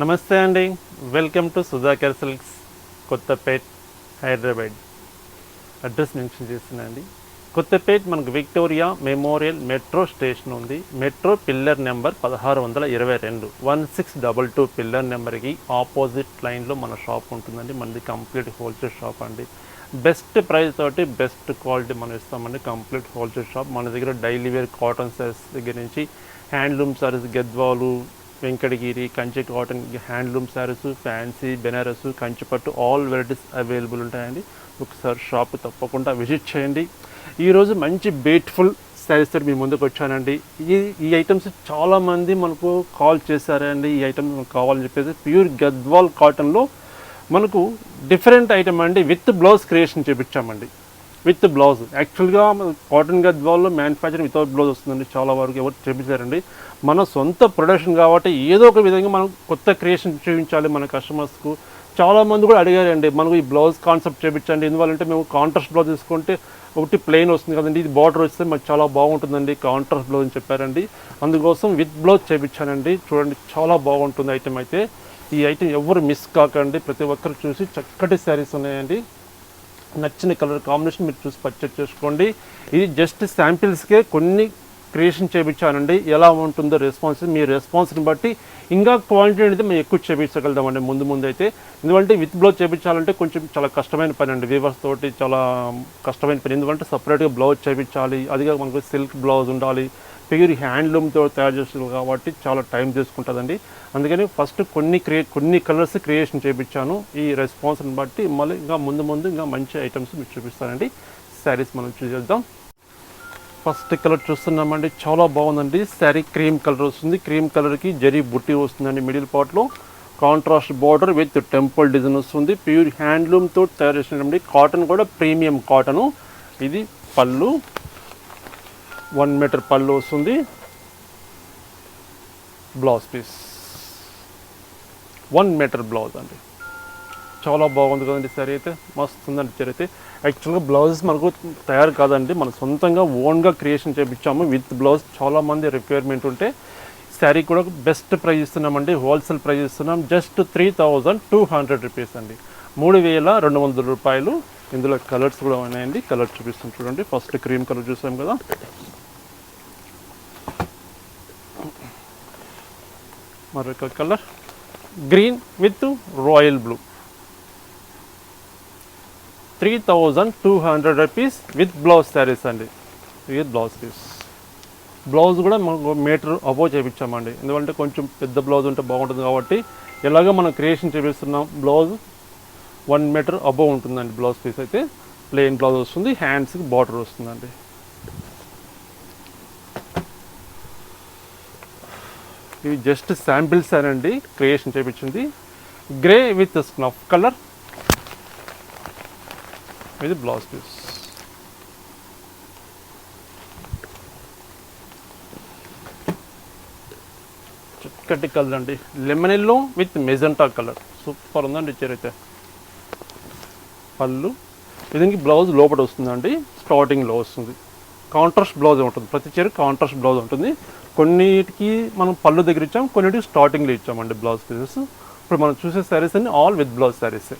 నమస్తే అండి. Welcome to Sudhakar silks Kothapet Hyderabad address mention చేస్తున్నా అండి. కొత్తపేట్ మనకు విక్టోరియా మెమోరియల్ మెట్రో స్టేషన్ ఉంది. మెట్రో పిల్లర్ నెంబర్ పదహారు వందల ఇరవై రెండు. One six double two pillar నెంబర్కి ఆపోజిట్ లైన్లో మన షాప్ ఉంటుందండి. మనది కంప్లీట్ హోల్సేల్ షాప్ అండి. బెస్ట్ ప్రైస్ తోటి బెస్ట్ క్వాలిటీ మనం ఇస్తామండి. కంప్లీట్ హోల్సేల్ షాప్ మన దగ్గర డైలీ వేర్ కాటన్ సారీస్ దగ్గర నుంచి handloom saris Gadwal Venkatagiri Kanchi cotton handloom saris fancy Banaras కంచిపట్టు ఆల్ వెరైటీస్ అవైలబుల్ ఉంటాయండి. ఒకసారి షాప్ తప్పకుండా విజిట్ చేయండి. ఈరోజు మంచి బ్యూటిఫుల్ శారీస్ తోటి మీ ముందుకు వచ్చానండి. ఈ ఈ ఐటమ్స్ చాలామంది మనకు కాల్ చేశారండి. ఈ ఐటమ్ మనకు కావాలని చెప్పేసి ప్యూర్ గద్వాల్ కాటన్లో మనకు డిఫరెంట్ ఐటమ్ అండి with blouse creation చేపించామండి. With blouse. యాక్చువల్గా కాటన్ గద్వాల్లో మ్యానుఫ్యాక్చరింగ్ వితౌట్ బ్లౌజ్ వస్తుందండి. చాలా వరకు ఎవరు చేపించారండి మన సొంత ప్రొడక్షన్ కాబట్టి ఏదో ఒక విధంగా మనం కొత్త క్రియేషన్ చూపించాలి మన కస్టమర్స్కు చాలా మంది కూడా అడిగారండి మనకు ఈ బ్లౌజ్ కాన్సెప్ట్ చేయించండి ఎందువల్లంటే మేము కాంట్రాస్ట్ బ్లౌజ్ తీసుకుంటే ఒకటి ప్లెయిన్ వస్తుంది కదండి. ఇది బార్డర్ వస్తే మాకు చాలా బాగుంటుందండి కాంట్రాస్ట్ బ్లౌజ్ అని చెప్పారండి. అందుకోసం విత్ బ్లౌజ్ చేయించానండి చూడండి చాలా బాగుంటుంది ఐటమ్ అయితే. ఈ ఐటెం ఎవరు మిస్ కాకండి. ప్రతి ఒక్కరు చూసి చక్కటి శారీస్ ఉన్నాయండి. నచ్చిన కలర్ కాంబినేషన్ మీరు చూసి పర్చేజ్ చేసుకోండి. ఇది జస్ట్ శాంపిల్స్కే కొన్ని క్రియేషన్ చేయించానండి ఎలా ఉంటుందో రెస్పాన్స్ మీ రెస్పాన్స్ని బట్టి ఇంకా క్వాంటిటీ అనేది మేము ఎక్కువ చేయించగలుగుతామండి ముందు ముందు అయితే ఎందుకంటే విత్ బ్లౌజ్ చేయించాలంటే కొంచెం చాలా కష్టమైన పని అండి. వీవర్స్ తోటి చాలా కష్టమైన పని. ఎందుకంటే సపరేట్గా బ్లౌజ్ చేయించాలి అదిగా మనకు సిల్క్ బ్లౌజ్ ఉండాలి. ప్యూర్ హ్యాండ్లూమ్తో తయారు చేస్తారు కాబట్టి చాలా టైం తీసుకుంటుందండి. అందుకని ఫస్ట్ కొన్ని క్రియే కొన్ని కలర్స్ క్రియేషన్ చేయించాను ఈ రెస్పాన్స్ని బట్టి మళ్ళీ ఇంకా ముందు ముందు ఇంకా మంచి ఐటమ్స్ మీకు చూపిస్తానండి. శారీస్ మనం చూసేద్దాం. ఫస్ట్ కలర్ చూస్తున్నామండి. చాలా బాగుందండి. శారీ క్రీమ్ కలర్ వస్తుంది. క్రీమ్ కలర్కి జరీ బుట్టి వస్తుందండి మిడిల్ పార్ట్లో. Contrast border with temple design వస్తుంది. ప్యూర్ హ్యాండ్లూమ్తో తయారు చేసినటువంటి కాటన్ కూడా ప్రీమియం కాటను. ఇది పళ్ళు. వన్ మీటర్ పళ్ళు వస్తుంది. Blouse piece one metre blouse అండి. చాలా బాగుంది కదండి సరే అయితే. మస్తు ఉందండి చీర అయితే. యాక్చువల్గా బ్లౌజెస్ మనకు తయారు కాదండి. మనం సొంతంగా ఓన్గా క్రియేషన్ చేయించాము విత్ బ్లౌజ్ చాలా మంది రిక్వైర్మెంట్ ఉంటే శారీ కూడా బెస్ట్ ప్రైస్ ఇస్తున్నామండి. హోల్సేల్ ప్రైస్ ఇస్తున్నాం. Just three thousand two hundred rupees అండి. మూడు వేల రెండు వందల రూపాయలు. ఇందులో కలర్స్ కూడా ఉన్నాయండి. కలర్ చూపిస్తాం చూడండి. ఫస్ట్ క్రీమ్ కలర్ చూసాం కదా. మరొక colour. Green with royal blue. Three thousand two hundred rupees with blouse saris అండి. విత్ బ్లౌజ్ పీస్ బ్లౌజ్ కూడా మనకు మీటర్ అబోవ్ చేయించామండి ఎందుకంటే కొంచెం పెద్ద బ్లౌజ్ ఉంటే బాగుంటుంది కాబట్టి ఎలాగో మనం క్రియేషన్ చేపిస్తున్నాం బ్లౌజ్. వన్ మీటర్ అబోవ్ ఉంటుందండి బ్లౌజ్ పీస్ అయితే. ప్లెయిన్ బ్లౌజ్ వస్తుంది హ్యాండ్స్కి బార్డర్ వస్తుందండి. ఇవి జస్ట్ శాంపిల్స్ అనండి క్రియేషన్ చేయించింది గ్రే విత్ స్నఫ్ కలర్. ఇది బ్లౌజ్ పీస్. చక్కటి కలర్ అండి. Lemon yellow with magenta colour. Super ఉందండి చీర అయితే. పళ్ళు. దీనికి బ్లౌజ్ లోపల వస్తుందండి. స్టార్టింగ్లో వస్తుంది. కాంట్రాస్ట్ బ్లౌజ్ ఉంటుంది. ప్రతి చీర కాంట్రాస్ట్ బ్లౌజ్ ఉంటుంది. కొన్నిటికి మనం పళ్ళు దగ్గర ఇచ్చాం కొన్నిటికి స్టార్టింగ్లో ఇచ్చామండి బ్లౌజ్ పీసెస్. ఇప్పుడు మనం చూసే శారీస్ అన్ని ఆల్ విత్ బ్లౌజ్ శారీసే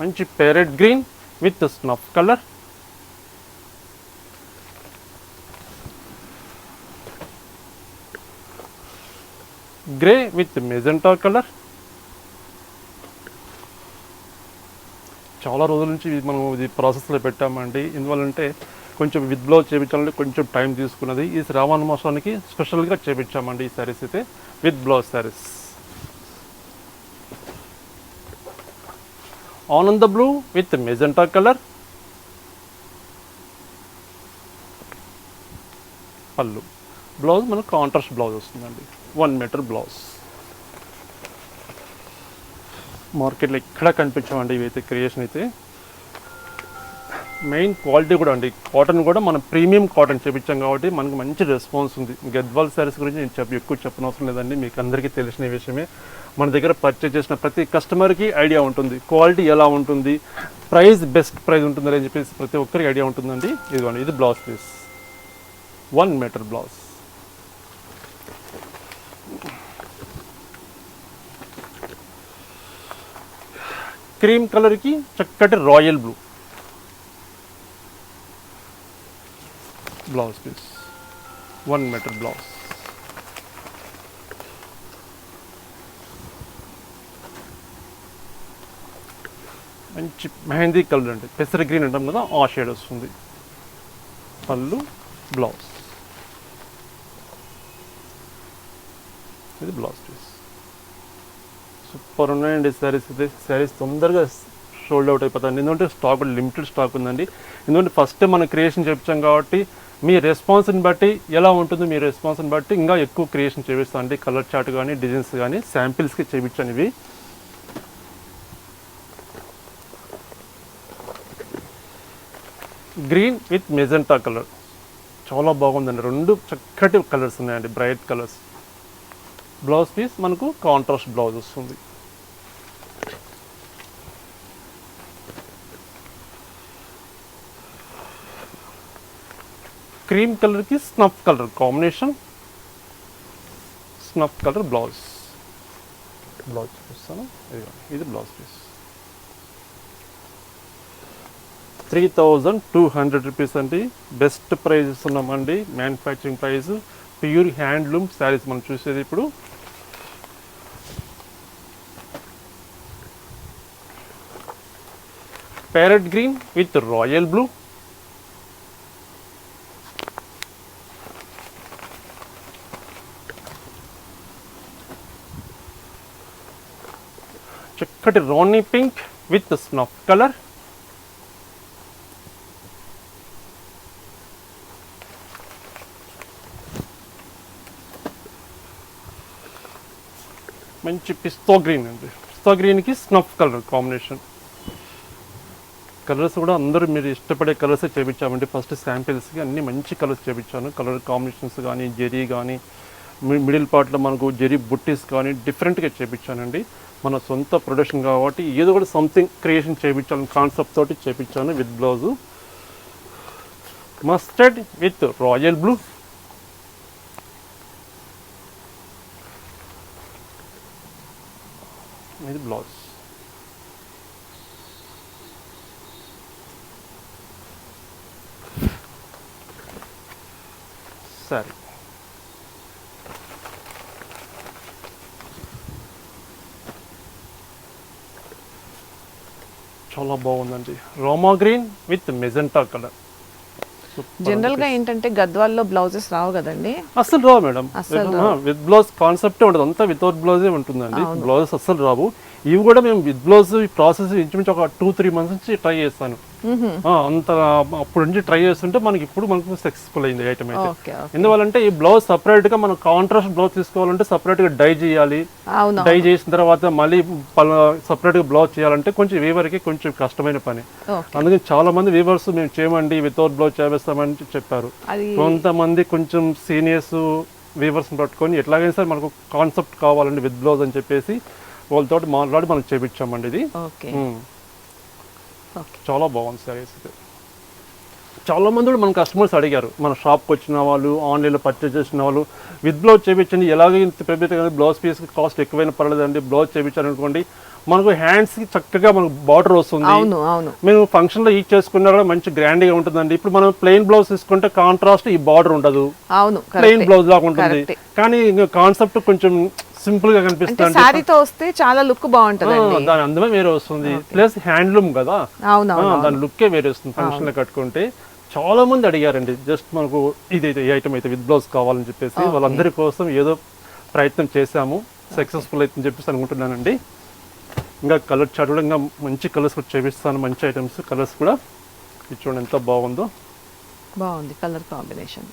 మంచి parrot green with snuff colour grey with magenta colour చాలా రోజుల నుంచి మనం ఇది ప్రాసెస్లో పెట్టామండి. ఎందువల్లంటే కొంచెం విత్ బ్లౌజ్ చేయించాలంటే కొంచెం టైం తీసుకున్నది. ఈ శ్రావణ మాసానికి స్పెషల్గా చేయించామండి ఈ శారీస్ అయితే విత్ బ్లౌజ్ శారీస్ ఆనంద బ్లూ విత్ మెజెంటా కలర్ పళ్ళు. బ్లౌజ్ మనకు కాంట్రాస్ట్ బ్లౌజ్ వస్తుందండి. One metre blouse. మార్కెట్లో ఎక్కడ కనిపించమండి ఇవైతే క్రియేషన్ అయితే? మెయిన్ క్వాలిటీ కూడా అండి. కాటన్ కూడా మనం ప్రీమియం కాటన్ చేపించాం కాబట్టి మనకు మంచి రెస్పాన్స్ ఉంది. గద్వాల్ శారీస్ గురించి నేను చెప్ప ఎక్కువ చెప్పనవసరం లేదండి. మీకు అందరికీ తెలిసిన విషయమే. మన దగ్గర పర్చేజ్ చేసిన ప్రతి కస్టమర్కి ఐడియా ఉంటుంది. క్వాలిటీ ఎలా ఉంటుంది? ప్రైస్ బెస్ట్ ప్రైస్ ఉంటుంది అని చెప్పేసి ప్రతి ఒక్కరికి ఐడియా ఉంటుందండి. ఇదిగోండి ఇది blouse piece one metre blouse cream కలర్కి చక్కటి royal blue. Blouse piece. One metre blouse. మంచి మెహందీ కలర్ అండి. పెసర గ్రీన్ అంటాం కదా ఆ షేడ్ వస్తుంది. పళ్ళు బ్లౌజ్. ఇది బ్లౌజ్ పీస్. సూపర్ ఉన్నాయండి శారీస్ అయితే. శారీస్ తొందరగా షోల్డ్ అవుట్ అయిపోతాయి ఎందుకంటే స్టాక్ లిమిటెడ్ స్టాక్ ఉందండి. ఎందుకంటే ఫస్ట్ మనం క్రియేషన్ చేపించాం కాబట్టి మీ రెస్పాన్స్ని బట్టి ఎలా ఉంటుంది మీ రెస్పాన్స్ని బట్టి ఇంకా ఎక్కువ క్రియేషన్ చేపిస్తాం అండి. కలర్ చార్ట్ కానీ డిజైన్స్ కానీ శాంపిల్స్కి చేపించాను ఇవి. గ్రీన్ విత్ మెజెంటా కలర్ చాలా బాగుందండి. రెండు చక్కటి కలర్స్ ఉన్నాయండి. బ్రైట్ కలర్స్ బ్లౌజ్ పీస్ మనకు కాంట్రాస్ట్ బ్లౌజ్ వస్తుంది. క్రీమ్ కలర్కి snuff colour combination. Snuff colour blouse. Blouse చూపిస్తాను ఇది blouse piece. Three thousand two hundred rupees అండి. బెస్ట్ ప్రైజెస్ ఉన్నామండి. Manufacturing price pure handloom sarees మనం చూసేది ఇప్పుడు. Parrot green with royal blue చక్కటి rani pink with snuff colour మంచి pista green అండి. పిస్తా గ్రీన్కి స్నఫ్ కలర్ కాంబినేషన్. కలర్స్ కూడా అందరూ మీరు ఇష్టపడే కలర్స్ చేపించామండి. ఫస్ట్ శాంపిల్స్కి అన్ని మంచి కలర్స్ చేపించాను. కలర్ కాంబినేషన్స్ కానీ జెరీ కానీ మిడిల్ పార్ట్లో మనకు జెరీ బుట్టీస్ కానీ డిఫరెంట్గా చేపించానండి. మన సొంత ప్రొడక్షన్ కాబట్టి ఏదో కూడా సంథింగ్ క్రియేషన్ చేయించాలని కాన్సెప్ట్ తోటి చేపించాను with blouse. Mustard with royal blue. Blouse సరే చాలా బాగుందండి. Rama green with magenta colour జనరల్గా ఏంటంటే గద్వాల్లో బ్లౌజెస్ రావు కదండి. అస్సలు రావు మేడం. విత్ బ్లౌజ్ కాన్సెప్టే ఉండదు. అంతా వితౌట్ బ్లౌజే ఉంటుందండి. బ్లౌజెస్ అస్సలు రావు. ఇవి కూడా మేము విత్ బ్లౌజ్ ప్రాసెస్ ఇంచుమించు ఒక టూ త్రీ మంత్స్ నుంచి ట్రై చేస్తాను. అంత అప్పుడు నుంచి ట్రై చేస్తుంటే మనకి ఇప్పుడు మనకు సక్సెస్ఫుల్ అయింది ఐటమ్ అయితే. ఎందువల్లంటే ఈ బ్లౌజ్ సపరేట్గా మనం కాంట్రాస్ట్ బ్లౌజ్ తీసుకోవాలంటే సపరేట్గా డై చేయాలి. డై చేసిన తర్వాత మళ్ళీ సపరేట్గా బ్లౌజ్ చేయాలంటే కొంచెం వీవర్కి కొంచెం కష్టమైన పని. అందుకని చాలా మంది వీవర్స్ మేము చేయమండి వితౌట్ బ్లౌజ్ చేస్తామని చెప్పారు. కొంతమంది కొంచెం సీనియర్స్ వీవర్స్ పట్టుకొని ఎట్లాగైనా సరే మనకు కాన్సెప్ట్ కావాలండి విత్ బ్లౌజ్ అని చెప్పేసి వాళ్ళతో మాట్లాడి మనం చేపించామండి ఇది. చాలా బాగుంది సారీస్ ఇది చాలా మంది కూడా మన కస్టమర్స్ అడిగారు. మన షాప్కి వచ్చిన వాళ్ళు ఆన్లైన్లో పర్చేస్ చేసిన వాళ్ళు విత్ బ్లౌజ్ చేయించండి ఎలాగో ఇంత పెద్ద బ్లౌజ్ పీస్ కాస్ట్ ఎక్కువైనా పర్లేదండి. బ్లౌజ్ చేయించారు అనుకోండి మనకు హ్యాండ్స్కి చక్కగా మనకు బార్డర్ వస్తుంది. అవును అవును. మేము ఫంక్షన్లో యూజ్ చేసుకున్నా కూడా మంచి గ్రాండ్గా ఉంటుందండి. ఇప్పుడు మనం ప్లెయిన్ బ్లౌజ్ తీసుకుంటే కాంట్రాస్ట్ ఈ బార్డర్ ఉండదు. అవును ప్లెయిన్ బ్లౌజ్ లాగా ఉంటుంది. కానీ కాన్సెప్ట్ కొంచెం సింపుల్గా కనిపిస్తుంది శారీతో వస్తే చాలా లుక్ బాగుంటదండి. దాని అందమే వేరే వస్తుంది. ప్లస్ హ్యాండ్లూమ్ కదా. దాని లుక్కే వేరే వస్తుంది. ఫంక్షన్లో కట్టుకుంటే చాలా మంది అడిగారండి. జస్ట్ మనకు ఇది అయితే ఈ ఐటమ్ అయితే విత్ బ్లౌజ్ కావాలని చెప్పేసి వాళ్ళందరి కోసం ఏదో ప్రయత్నం చేశాము. సక్సెస్ఫుల్ అవుతుందని చెప్పేసి అనుకుంటున్నానండి. ఇంకా కలర్ ఇంకా మంచి కలర్స్ కూడా చేపిస్తాను. మంచి ఐటమ్స్ కలర్స్ కూడా. ఇది చూడండి ఎంత బాగుందో. బాగుంది. Colour combination.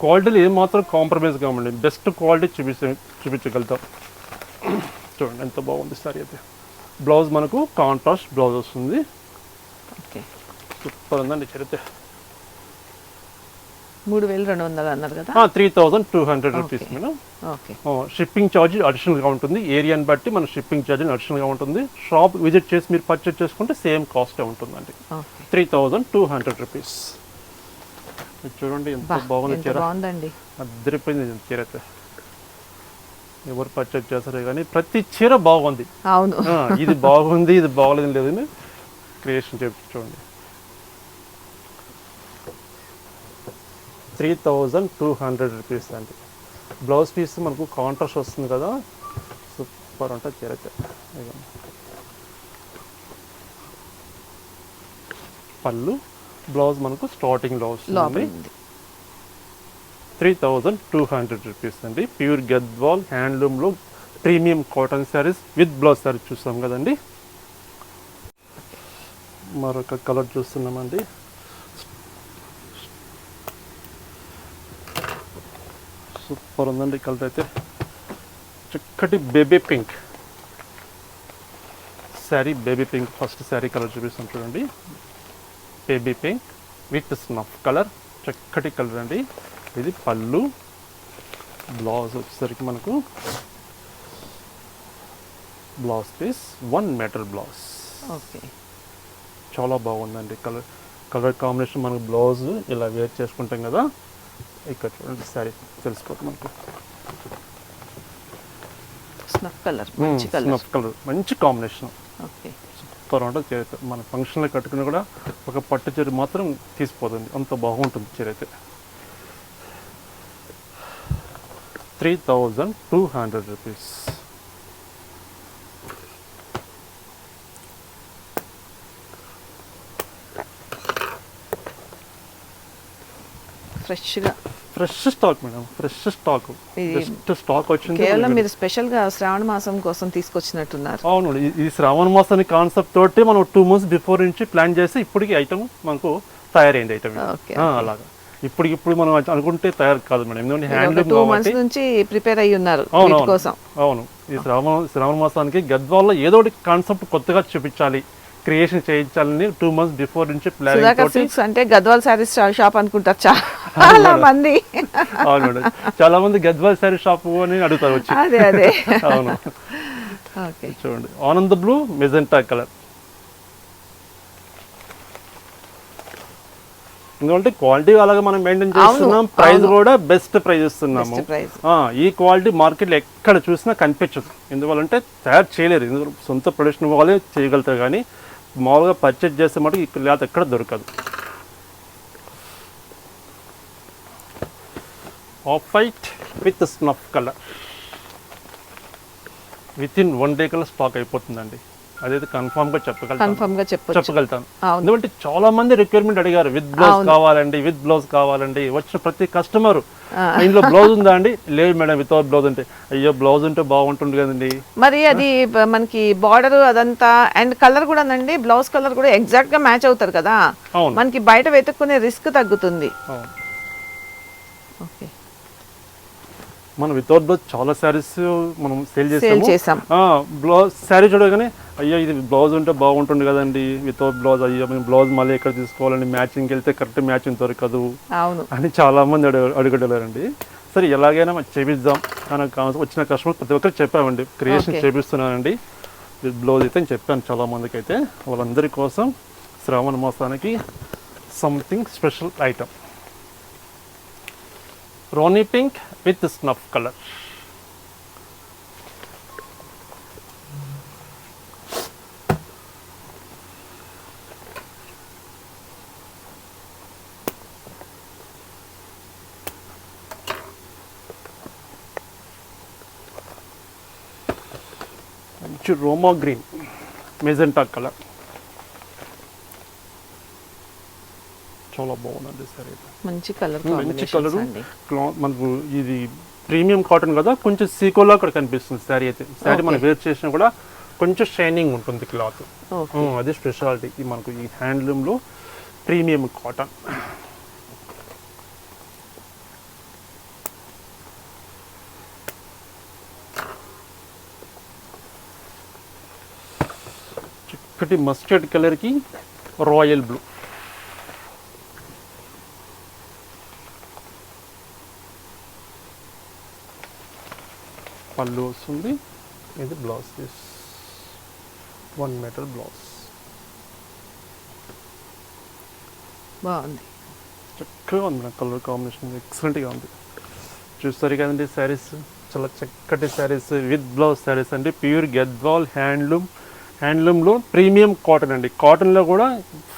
క్వాలిటీలో ఏమాత్రం కాంప్రమైజ్ కావండి బెస్ట్ క్వాలిటీ చూపించ చూపించగలుగుతాం. చూడండి ఎంత బాగుంది సారీ అయితే. బ్లౌజ్ మనకు కాంట్రాస్ట్ బ్లౌజ్ వస్తుంది. ఓకే. సూపర్ ఉందండి చరిత్ర. మూడు వేలు రెండు వందలు అన్నారు కదా? Three thousand two hundred rupees madam. Shipping charge అడిషనల్గా ఉంటుంది. ఏరియాని బట్టి మన షిప్పింగ్ ఛార్జ్ అడిషనల్గా ఉంటుంది. షాప్ విజిట్ చేసి మీరు పర్చేస్ చేసుకుంటే సేమ్ కాస్టే ఉంటుందండి. Three thousand two hundred rupees చూడండి ఎంత బాగుంది చీర. బాగుందండి. అద్దరిపోయింది చీర అయితే. ఎవరు పర్చేజ్ చేస్తారో కానీ ప్రతి చీర బాగుంది. అవును. ఇది బాగుంది ఇది బాగోలేదు లేదని క్రియేషన్ చెప్పి చూడండి. Three thousand two hundred rupees అండి. బ్లౌజ్ పీస్ మనకు కాంట్రాస్ట్ వస్తుంది కదా. సూపర్ ఉంటుంది చీర అయితే. పళ్ళు బ్లౌజ్ మనకు స్టార్టింగ్లో వస్తుంది. Three thousand two hundred rupees అండి. Pure Gadwal హ్యాండ్లూమ్లో premium cotton sarees with blouse sarees చూస్తాం కదండి. మరొక కలర్ చూస్తున్నామండి. సూపర్ ఉందండి కలర్ అయితే. చక్కటి baby pink saree baby pink first saree colour చూపిస్తాం చూడండి. Baby pink with snuff colour చక్కటి కలర్ అండి. ఇది పళ్ళు. బ్లౌజ్ వచ్చేసరికి మనకు blouse piece one metre blouse okay. చాలా బాగుందండి కలర్. కలర్ కాంబినేషన్ మనకు బ్లౌజ్ ఇలా వేర్ చేసుకుంటాం కదా. ఇక్కడ చూడండి సారీ తెలిసిపోతుంది మనకు. స్నఫ్ కలర్ మంచి కలర్. స్నఫ్ కలర్ మంచి కాంబినేషన్. ఓకే. సూపర్ ఉంటుంది చీర అయితే మన ఫంక్షన్లో కట్టుకుని కూడా ఒక పట్టు చీర మాత్రం తీసిపోతుంది అంత బాగుంటుంది చీర అయితే three thousand two hundred rupees ఫ్రెష్గా fresh stock madam fresh stock just stock వచ్చింది కేవలం మీరు స్పెషల్గా శ్రావణ మాసం కోసం తీసుకొచ్చినట్టున్నారు. అవును ఈ- శ్రావణ మాసాన్ని కాన్సెప్ట్ తోటి మనం టూ మంత్స్ బిఫోర్ నుంచి ప్లాన్ చేసి ఇప్పటికి ఐటమ్ మనకు తయారైంది ఐటమ్ అలాగా. ఇప్పటికి ఇప్పుడు మనం అనుకుంటే తయారు కాదు మేడం ఎందుకంటే హ్యాండ్లూమ్ టూ కాబట్టి మంత్స్ నుంచి ప్రిపేర్ అయ్యి ఉన్నారు కోసం. అవును. ఈ శ్రావణ శ్రావణ మాసానికి గద్వాల్లో ఏదో ఒకటి కాన్సెప్ట్ కొత్తగా చూపించాలి. క్రియేషన్ చేయించాలని టూ మంత్స్ బిఫోర్ నుంచి సిల్క్స్ అంటే గద్వాల్ శారీస్ షాప్ అనుకుంటారు చాలా మంది. అవును మేడం. చాలా మంది గద్వాల్ శారీ షాప్ అని అడుగుతారు వచ్చి. అదే అదే. అవును. ఓకే. చూడండి. ఆనంద్ బ్లూ మెజెంటా కలర్. ఎందుకంటే క్వాలిటీ అలాగే మనం మెయింటైన్ చేస్తున్నాం. ప్రైస్ కూడా బెస్ట్ ప్రైస్ ఇస్తున్నాము. ఈ క్వాలిటీ మార్కెట్లో ఎక్కడ చూసినా కనిపించదు. ఎందువల్లంటే తయారు చేయలేరు. ఎందుకంటే సొంత ప్రొడక్షన్ వాళ్ళే చేయగలుగుతారు కానీ మామూలుగా పర్చేజ్ చేస్తే మటుకు ఇక్కడ లేకపోతే ఎక్కడ దొరకదు. Off white with snuff colour with in one day కల్లా స్టాక్ అయిపోతుందండి. అదైతే చెప్పగలుగుతాను. కన్ఫర్మ్గా చెప్పగలుగుతాను. అవును. ఎందుకంటే చాలా మంది రిక్వైర్మెంట్ అడిగారు విత్ బ్లౌజ్ కావాలండి విత్ బ్లౌజ్ కావాలండి. వచ్చిన ప్రతి కస్టమర్ ఇంట్లో బ్లౌజ్ ఉందా అండి? లేదు మేడం వితౌట్ బ్లౌజ్ అంటే. అయ్యో బ్లౌజ్ ఉంటే బాగుంటుంది కదండి. మరి అది మనకి బార్డర్ అదంతా అండ్ కలర్ కూడా అండి బ్లౌజ్ కలర్ కూడా ఎగ్జాక్ట్గా మ్యాచ్ అవుతారు కదా. మనకి బయట వెతుక్కునే రిస్క్ తగ్గుతుంది. ఓకే మనం వితౌట్ బ్లౌజ్ చాలా శారీస్ మనం సేల్ చేసాం. బ్లౌజ్ శారీ చూడగానే అయ్యో ఇది బ్లౌజ్ ఉంటే బాగుంటుంది కదండి. వితౌట్ బ్లౌజ్ అయ్యో మేము బ్లౌజ్ మళ్ళీ ఎక్కడ తీసుకోవాలండి? మ్యాచింగ్కి వెళ్తే కరెక్ట్ మ్యాచింగ్ దొరకదు. అని చాలా మంది అడుగు అడుగుడలేరండి సరే ఎలాగైనా చేపిద్దాం. అని వచ్చిన కస్టమర్ ప్రతి ఒక్కరికి చెప్పామండి. క్రియేషన్. చేపిస్తున్నానండి. విత్ బ్లౌజ్ అయితే చెప్పాను చాలా మందికి అయితే వాళ్ళందరి కోసం శ్రావణ మాసానికి something special item rani pink with snuff colour మంచి రోమా గ్రీన్ మెజెంటా చాలా బాగుందండి సరే మంచి కలర్ మంచి కలరు. క్లాత్ మనకు ఇది ప్రీమియం కాటన్ కదా కొంచెం సీకోలా కూడా కనిపిస్తుంది శారీ అయితే. శారీ మనం వేర్ చేసినా కూడా కొంచెం షైనింగ్ ఉంటుంది క్లాత్. అది స్పెషాలిటీ. మనకు ఈ హ్యాండ్లూమ్లో ప్రీమియం కాటన్. చిక్కటి మస్టర్డ్ కలర్కి రాయల్ బ్లూ. పళ్ళు వస్తుంది. ఇది blouse piece one metre blouse బాగుంది. చక్కగా ఉంది మేడం కలర్ కాంబినేషన్ ఎక్సలెంట్గా ఉంది. చూస్తారు కదండి శారీస్ చాలా చక్కటి శారీస్ విత్ బ్లౌజ్ శారీస్ అండి. ప్యూర్ గద్వాల్ హ్యాండ్లూమ్ హ్యాండ్లూమ్లో ప్రీమియం కాటన్ అండి. కాటన్లో కూడా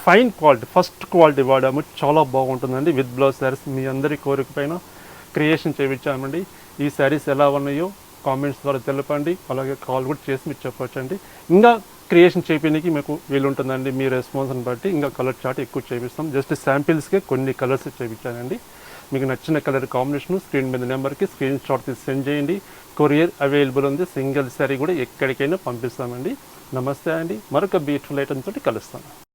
ఫైన్ క్వాలిటీ ఫస్ట్ క్వాలిటీ వాడాము. చాలా బాగుంటుందండి విత్ బ్లౌజ్ శారీస్ మీ అందరి కోరిక పైన క్రియేషన్ చేయించామండి ఈ శారీస్ ఎలా ఉన్నాయో కామెంట్స్ ద్వారా తెలపండి అలాగే కాల్ కూడా చేసి మీరు చెప్పొచ్చండి. ఇంకా క్రియేషన్ చేయడానికి మీకు వీలుంటుందండి మీ రెస్పాన్స్ని బట్టి ఇంకా కలర్ చార్ట్ ఎక్కువ చేపిస్తాం. జస్ట్ శాంపిల్స్కే కొన్ని కలర్స్ చేయించానండి మీకు నచ్చిన కలర్ కాంబినేషన్ స్క్రీన్ మీద నెంబర్కి స్క్రీన్ షాట్ తీసి సెండ్ చేయండి. కొరియర్ అవైలబుల్ ఉంది సింగిల్ శారీ కూడా ఎక్కడికైనా పంపిస్తామండి. నమస్తే అండి మరొక బ్యూటిఫుల్ ఐటమ్ తోటి కలుస్తాను